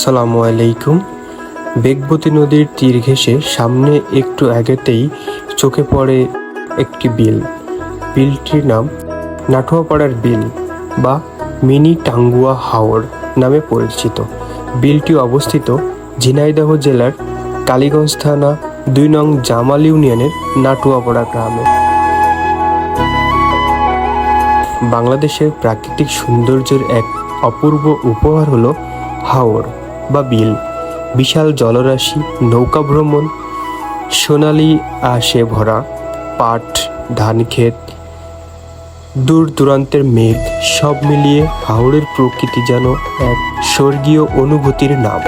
সালামু আলাইকুম। বেগবতী নদীর তীর ঘেঁষে সামনে একটু আগেতেই চোখে পড়ে একটি বিল। বিলটির নাম নাটুয়াপাড়ার বিল বা মিনি টাঙ্গুয়া হাওড় নামে পরিচিত। বিলটি অবস্থিত ঝিনাইদহ জেলার কালীগঞ্জ থানা দুই নং জামাল ইউনিয়নের নাটুয়াপাড়া গ্রামে। বাংলাদেশের প্রাকৃতিক সৌন্দর্যের এক অপূর্ব উপহার হলো হাওর। বা বিল, বিশাল জলরাশি, নৌকা ভ্রমণ, সোনালি আশে ভরা, পাট ধানক্ষেত দূর দূরান্তের মেঘ, সব মিলিয়ে হাওড়ের প্রকৃতি যেন এক স্বর্গীয় অনুভূতির নাম।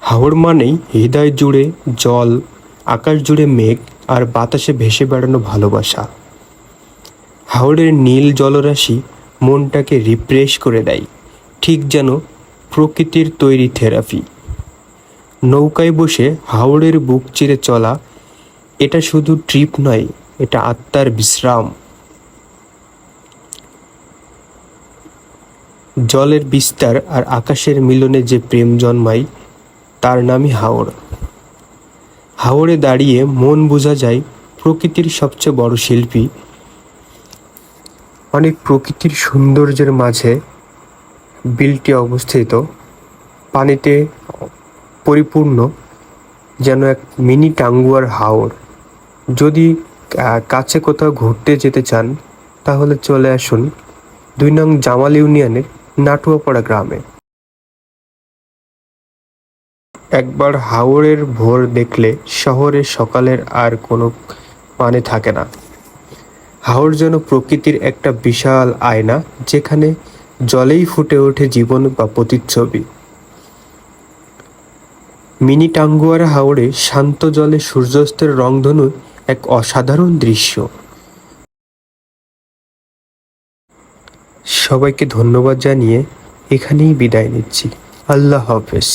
হাওড় মানেই হৃদয় জুড়ে জল, আকাশ জুড়ে মেঘ আর বাতাসে ভেসে বেড়ানো ভালোবাসা। হাওড়ের নীল জলরাশি মনটাকে রিফ্রেশ করে দেয়। ঠিক যেন প্রকৃতির তৈরি থেরাপি। নৌকায় বসে হাওড়ের বুক চিরে চলা, এটা শুধু ট্রিপ নয়, এটা আত্মার বিশ্রাম। জলের বিস্তার আর আকাশের মিলনে যে প্রেম জন্মায়, তার নামই হাওড়। হাওড়ে দাঁড়িয়ে মন বোঝা যায় প্রকৃতির সবচেয়ে বড় শিল্পী। অনেক প্রকৃতির সৌন্দর্যের মাঝে বিলটি অবস্থিত। পানিতে পরিপূর্ণ যেন এক মিনি টাঙ্গুয়ার হাওর। যদি কাছে কোথাও ঘুরতে যেতে চান, তাহলে চলে আসুন দুই নং জামাল ইউনিয়নের নাটুয়াপাড়া গ্রামে। একবার হাওরের ভোর দেখলে শহরের সকালের আর কোনো মানে থাকে না। হাওর যেন প্রকৃতির একটা বিশাল আয়না, যেখানে জলেই ফুটে ওঠে জীবন বা প্রতিচ্ছবি। মিনি টাঙ্গুয়ারা হাওড়ে শান্ত জলে সূর্যাস্তের রংধনু এক অসাধারণ দৃশ্য। সবাইকে ধন্যবাদ জানিয়ে এখানেই বিদায় নিচ্ছি। আল্লাহ হাফেজ।